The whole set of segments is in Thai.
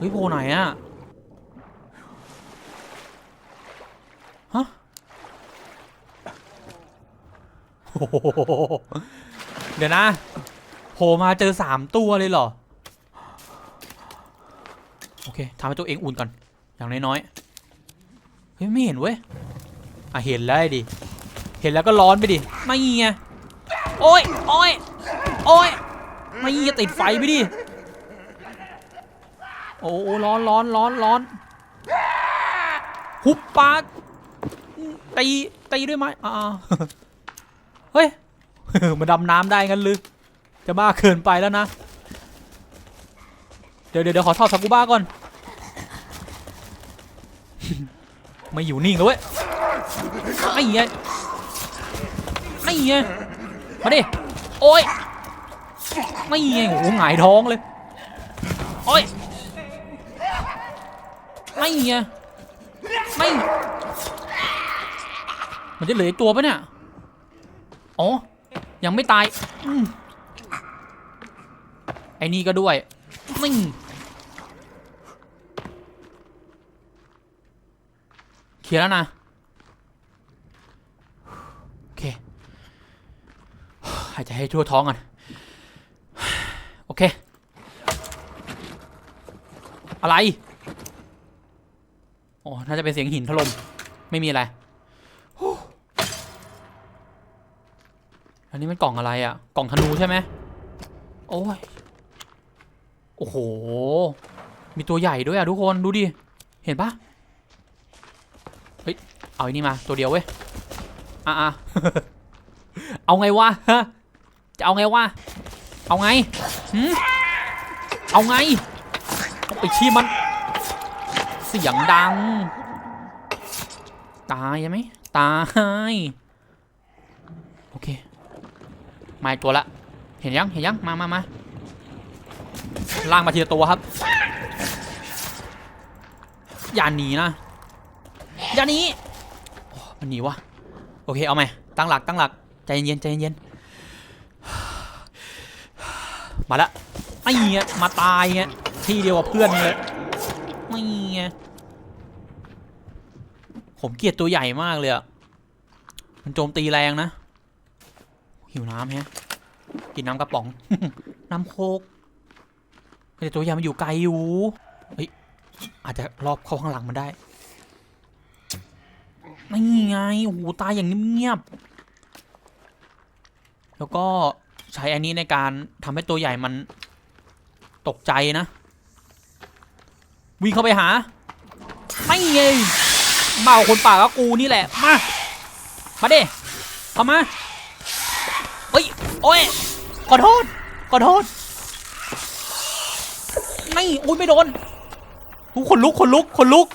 เฮ้ยโผล่ไหนอะฮะโอ้โหเดี๋ยวนะโผล่มาเจอสามตัวเลยเหรอ โอเคทำให้ตัวเองอุ่นก่อน อย่างน้อยๆ เฮ้ย ไม่เห็นเว้ย อะ เห็นแล้วดิ เห็นแล้วก็ร้อนไปดิ ไม่ไงโอ้ยโอ้ยโอ้ยไม่จะติดไฟไปดิ โอ้โอ้ร้อนร้อนร้อนร้อนหุบปากตีตีด้วยไหมอ่าเฮ้ยมาดำน้ำได้งั้นหรือจะบ้าเกินไปแล้วนะ เดี๋ยวเดี๋ยวขอถอดสกูบ้าก่อน ไม่อยู่นิ่งเลยเว้ยไอ้เงี้ยไอ้เงี้ยมาดิ โอ้ยไม่เงี้ยโอ้หงายท้องเลย โอ้ย ไม่เงี้ยไม่มันจะเหลือตัวปะเนี่ยอ๋อยังไม่ตายอไอ้นี่ก็ด้วยนี่เคลียร์แล้วนะโอเคหายใจให้ทั่วท้องก่อนโอเค อะไร โอ้น่าจะเป็นเสียงหินถล่มไม่มีอะไรอันนี้มันกล่องอะไรอะ่ะกล่องธนูใช่ไหมโอ้ยโอ้โห มีตัวใหญ่ด้วยอะทุกคนดูดิ เห็นปะเฮ้ย เอาอ้นี่มาตัวเดียวเว้ยอะอะเอาไงวะฮะ จะเอาไงวะ เอาไงหืมเอาไงเอาไปชี้มัน เสียงดัง ตายใช่ไหมตาย โอเค มาตัวละ เห็นยัง เห็นยัง มามามาล่างมาทีละตัวครับ อย่าหนีนะ อย่าหนีมันหนีวะ โอเค เอาไหมตั้งหลัก ตั้งหลัก ใจเย็นใจเย็น มาละไอ้เงี้ยมาตายเงี้ยที่เดียวกับเพื่อนเลย ไม่เงี้ยผมเกลียดตัวใหญ่มากเลยอะมันโจมตีแรงนะ หิวน้ำแฮะ กินน้ำกระป๋อง น้ำโคกแต่ตัวใหญ่มันอยู่ไกลอยู่ เฮ้ย อาจจะรอบเข้าข้างหลังมันได้ นี่ไง โอ้โห ตายอย่างเงียบๆ แล้วก็ใช้อันนี้ในการทำให้ตัวใหญ่มันตกใจนะ วิ่งเข้าไปหา ไม่ไงเมาคนป่าก็กูนี่แหละ มา มาเด้เข้ามา เฮ้ย โอ้ย ขอโทษ ขอโทษ ไม่อุ้ยไม่โดนหูขนลุกขนลุกขนลุก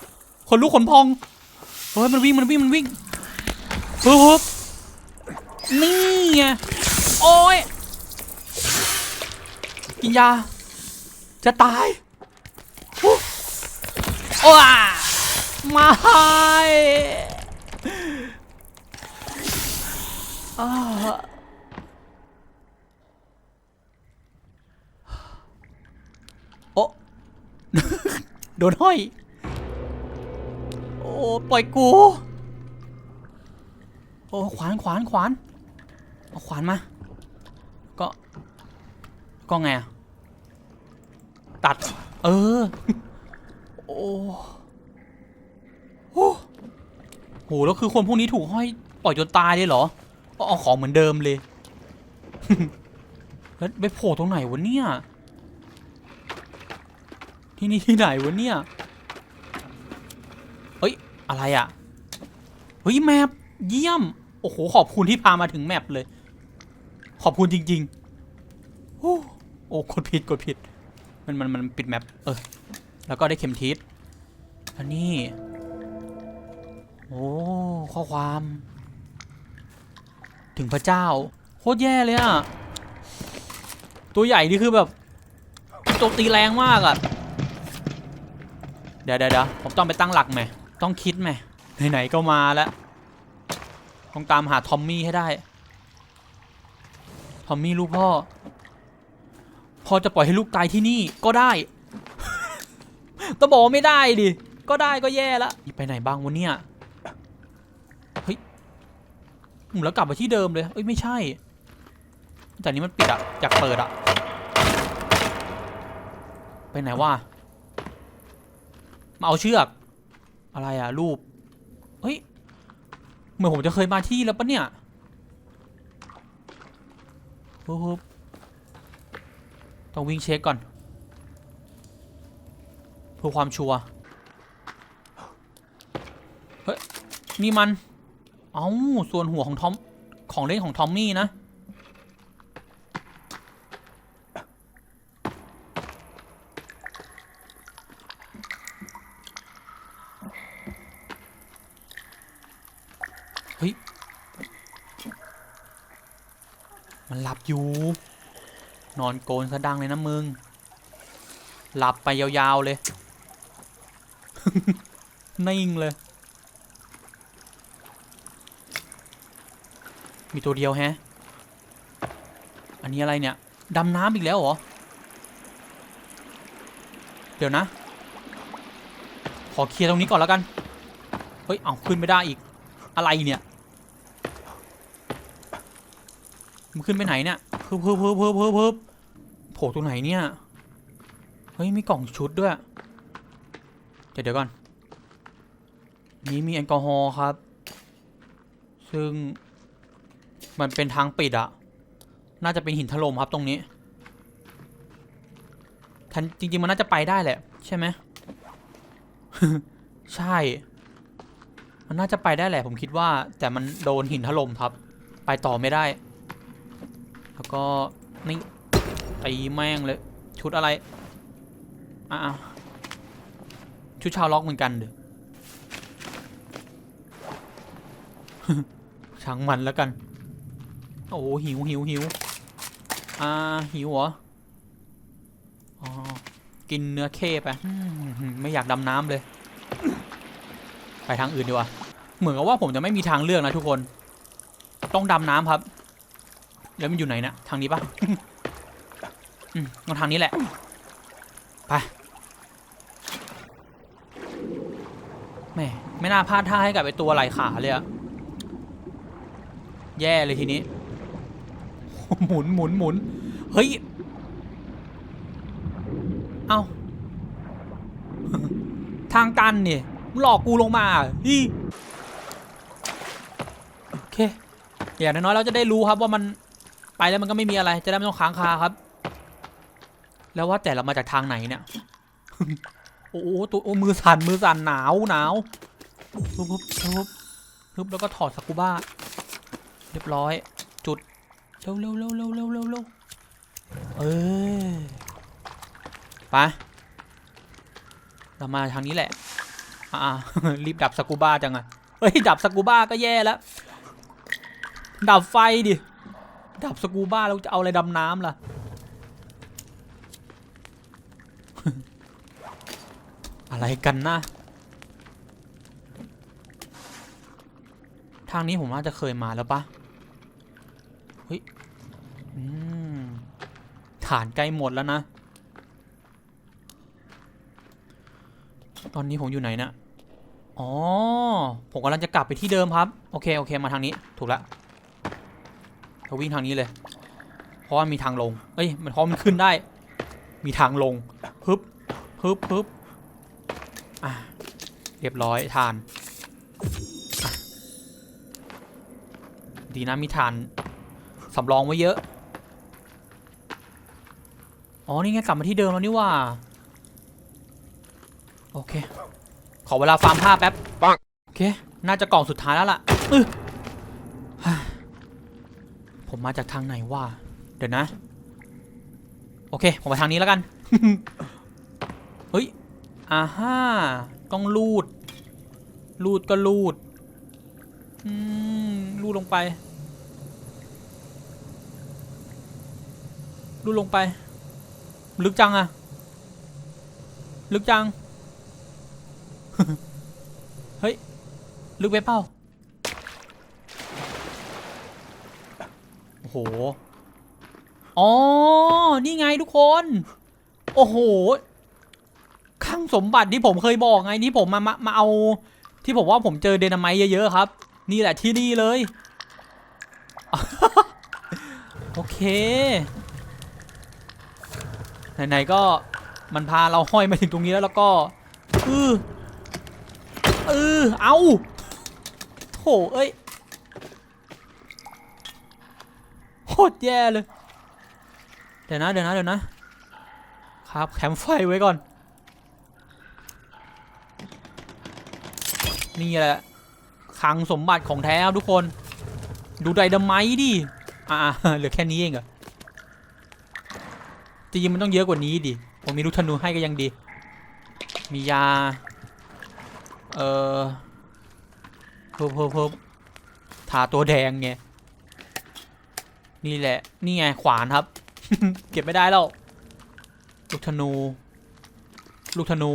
ขนลุกขนพอง เฮ้ยมันวิ่งมันวิ่งมันวิ่งปึ๊บนี่ไง โอ้ย กินยา จะตาย โอ้าไม่อ้าโอ้โดนห้อย โอ้ ปล่อยกู โอ้ ขวาน ขวาน ขวาน เอาขวานมา ก็ ก็ไงอะตัด เออ โอ้โหโหแล้วคือคนพวกนี้ถูกห้อยปล่อยจนตายเลยเหรอก็เอาของเหมือนเดิมเลย แล้วไปโผล่ตรงไหนวะเนี่ย ที่นี่ที่ไหนวะเนี่ยเฮ้ย อะไรอะ่ะ เฮ้ยแมปเยี่ยม โอ้โห ขอบคุณที่พามาถึงแมปเลย ขอบคุณจริง ๆ โอ้โอ้กดผิดกดผิด มันมันมันปิดแมปเออ แล้วก็ได้เข็มทิศอันนี้ โอ้ข้อความ ถึงพระเจ้า โคตรแย่เลยอะตัวใหญ่นี่คือแบบโจมตีแรงมากอะเดี๋ยวเดี๋ยวเดะผมต้องไปตั้งหลักไหมต้องคิดไหมไหนๆก็มาแล้วต้องตามหาทอมมี่ให้ได้ ทอมมี่ลูกพ่อ พอจะปล่อยให้ลูกตายที่นี่ก็ได้ ต้องบอกว่าไม่ได้ดิ ก็ได้ก็แย่ละไปไหนบ้างวะเนี่ย เฮ้ยอืมแล้วกลับมาที่เดิมเลย เอ้ยไม่ใช่ แต่นี้มันปิดอะอยากเปิดอะไปไหนวะ มาเอาเชือก อะไรอะรูป เฮ้ย เหมือนผมจะเคยมาที่แล้วปะเนี่ยปุ๊บต้องวิ่งเช็คก่อน พื่อความชัวร์เฮ้ยนี่มัน เอ้าส่วนหัวของทอมของเล่นของทอมมี่นะเฮ้ยมันหลับอยู่ นอนโกนซะดังเลยนะมึง หลับไปยาวๆเลย นิ่งเลย มีตัวเดียวแฮะ อันนี้อะไรเนี่ย ดำน้ำอีกแล้วเหรอ เดี๋ยวนะ ขอเคลียร์ตรงนี้ก่อนแล้วกัน เฮ้ย เอาขึ้นไม่ได้อีก อะไรเนี่ย มันขึ้นไปไหนเนี่ยเพิ่มเพิ่มเพิ่มเพิ่มเพิ่มเพิ่มโผล่ตรงไหนเนี่ย เฮ้ย มีกล่องชุดด้วย เดี๋ยวเดี๋ยวก่อน นี้มีแอลกอฮอล์ครับ ซึ่งมันเป็นทางปิดอะน่าจะเป็นหินถล่มครับตรงนี้ทันจริง ๆ มันน่าจะไปได้แหละ ใช่ไหมใช่ มันน่าจะไปได้แหละ ผมคิดว่า แต่มันโดนหินถล่มครับ ไปต่อไม่ได้ แล้วก็นี่ตีแม่งเลย ชุดอะไร อะ ชุดชาวล็อกเหมือนกันเด้อช่างมันแล้วกัน โอ้โหหิวหิวหิวอ่าหิวเหรออ๋อกินเนื้อเข้ไปไม่อยากดำน้ำเลย ไปทางอื่นดีกว่าเหมือนกับว่าผมจะไม่มีทางเลือกนะทุกคน ต้องดำน้ำครับ แล้วมันอยู่ไหนนะทางนี้ปะอืมงั้นทางนี้แหละ ไป แม่ไม่น่าพลาดท่าให้กับไอตัวไหลขาเลยอะแย่เลยทีนี้ หมุนหมุนหมุนเฮ้ย เอาทางตันเนี่ยมึงหลอกกูลงมาอีโอเคอย่างน้อยๆเราจะได้รู้ครับว่ามันไปแล้วมันก็ไม่มีอะไร จะได้ไม่ต้องค้างคาครับ แล้วว่าแต่เรามาจากทางไหนเนี่ย อ้โหตัวโอ้มือสั่นมือสั่นหนาวหนาวฮึบฮึบฮึบฮึบแล้วก็ถอดสกูบ้า เรียบร้อย จุดเร็วเร็วเร็วเร็วเร็วเร็วเร็วเออไปเรามาทางนี้แหละ อ่ารีบดับสกูบ้าจังอะเฮ้ยดับสกูบ้าก็แย่แล้ว ดับไฟดิ ดับสกูบ้าแล้วจะเอาอะไรดำน้ำล่ะ อะไรกันนะ ทางนี้ผมน่าจะเคยมาแล้วปะเฮ้ยอืมฐานใกล้หมดแล้วนะ ตอนนี้ผมอยู่ไหนนะอ๋อ ผมกำลังจะกลับไปที่เดิมครับ โอเค โอเค มาทางนี้ ถูกแล้วเราวิ่งทางนี้เลย เพราะว่ามีทางลง เอ้ย มันเพราะมันขึ้นได้ มีทางลง ฮึบ ฮึบฮึบ อะเรียบร้อยทานอะดีนะมีทานสำรองไว้เยอะ อ๋อ นี่ไงกลับมาที่เดิมแล้วนี่ว่า โอเค ขอเวลาฟาร์มผ้าแป๊บปังโอเค น่าจะกล่องสุดท้ายแล้วล่ะอื้อฮ่าผมมาจากทางไหนวะเดี๋ยวนะ โอเค ผมไปทางนี้แล้วกัน เฮ้ย อ่าฮ่าต้องลูด ลูดก็ลูด อืม ลูดลงไป ลูดลงไป ลึกจังอะลึกจัง เฮ้ย ลึกไปเปล่าโอ้โห อ๋อ นี่ไงทุกคน โอ้โห สมบัติที่ผมเคยบอกไงที่ผมมามามาเอา ที่ผมว่าผมเจอเดนาไมต์เยอะๆครับ นี่แหละที่นี่เลย โอเค ไหนๆก็มันพาเราห้อยมาถึงตรงนี้แล้วแล้วก็เออเออเอาโถเอ้ยโคตรแย่เลย เดี๋ยวนะเดี๋ยวนะเดี๋ยวนะครับแคมไฟไว้ก่อน นี่แหละคลังสมบัติของแท้ทุกคน ดูไดนาไมดิ อ่าเหลือแค่นี้เองเหรอจริงมันต้องเยอะกว่านี้ดิ ผมมีลูกธนูให้ก็ยังดี มียา เอ่อเพิ่มเพิ่มเพิ่มทาตัวแดงไง นี่แหละ นี่ไงขวานครับ เก็บไม่ได้แล้ว ลูกธนู ลูกธนู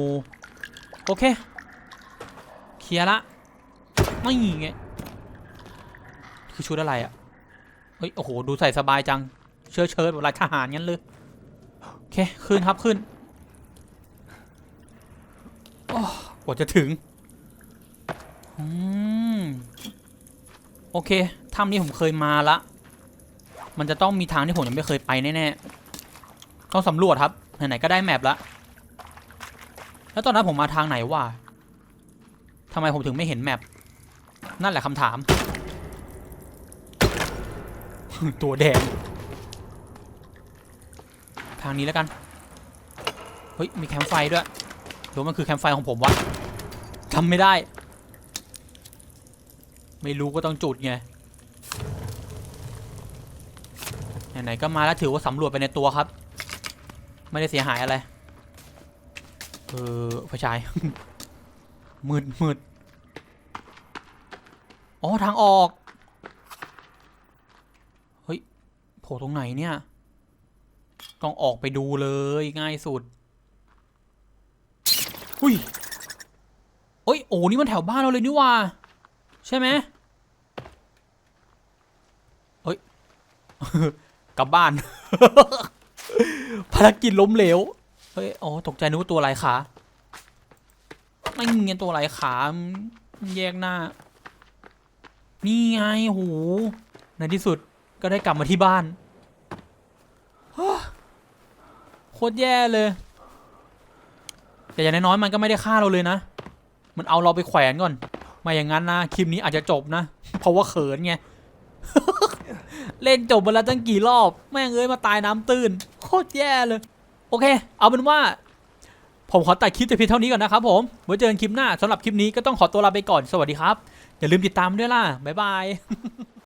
โอเค ลียร์ละไม่ไงคือชุดอะไรอะ่ะเฮ้ยโอ้โหดูใส่สบายจัง เชิดเชิดแบบลาทหารงั้นเลยโอเคขึ้นครับขึ้นโอ้กว่าจะถึงอืมโอเคถ้ำนี้ผมเคยมาละ มันจะต้องมีทางที่ผมยังไม่เคยไปแน่ๆต้องสำรวจครับไหนๆก็ได้แมปละแล้วตอนนั้นผมมาทางไหนวะ ทำไมผมถึงไม่เห็นแมปนั่นแหละคำถาม ตัวแดง ทางนี้แล้วกัน เฮ้ย มีแคมป์ไฟด้วยหรือว่ามันคือแคมป์ไฟของผมวะจำไม่ได้ ไม่รู้ก็ต้องจุดไงไหนๆก็มาแล้วถือว่าสำรวจไปในตัวครับ ไม่ได้เสียหายอะไร เออไฟฉาย มืดมืดอ๋อ ทางออก เฮ้ย โผล่ตรงไหนเนี่ย ต้องออกไปดูเลยง่ายสุด อุ้ยโอ้ย โอ้นี่มันแถวบ้านเราเลยนี่ว่า ใช่ไหมเฮ้ย กลับบ้าน ภารกิจล้มเหลว เฮ้ย อ๋อ ตกใจนึกว่าตัวอะไรขา ไม่เงี้ยตัวอะไรขามแยกหน้า นี่ไงโหในที่สุดก็ได้กลับมาที่บ้านโคตรแย่เลย แต่อย่างน้อยๆมันก็ไม่ได้ฆ่าเราเลยนะ มันเอาเราไปแขวนก่อน มาอย่างนั้นนะคลิปนี้อาจจะจบนะ เพราะว่าเขินไง เล่นจบมาแล้วตั้งกี่รอบ แม่งเอ้ยมาตายน้ำตื้นโคตรแย่เลย โอเค เอาเป็นว่า ผมขอตัดคลิปแต่เพียงเท่านี้ก่อนนะครับผม ไว้เจอกันคลิปหน้าสำหรับคลิปนี้ก็ต้องขอตัวลาไปก่อน สวัสดีครับ อย่าลืมติดตามด้วยล่ะ บ๊ายบาย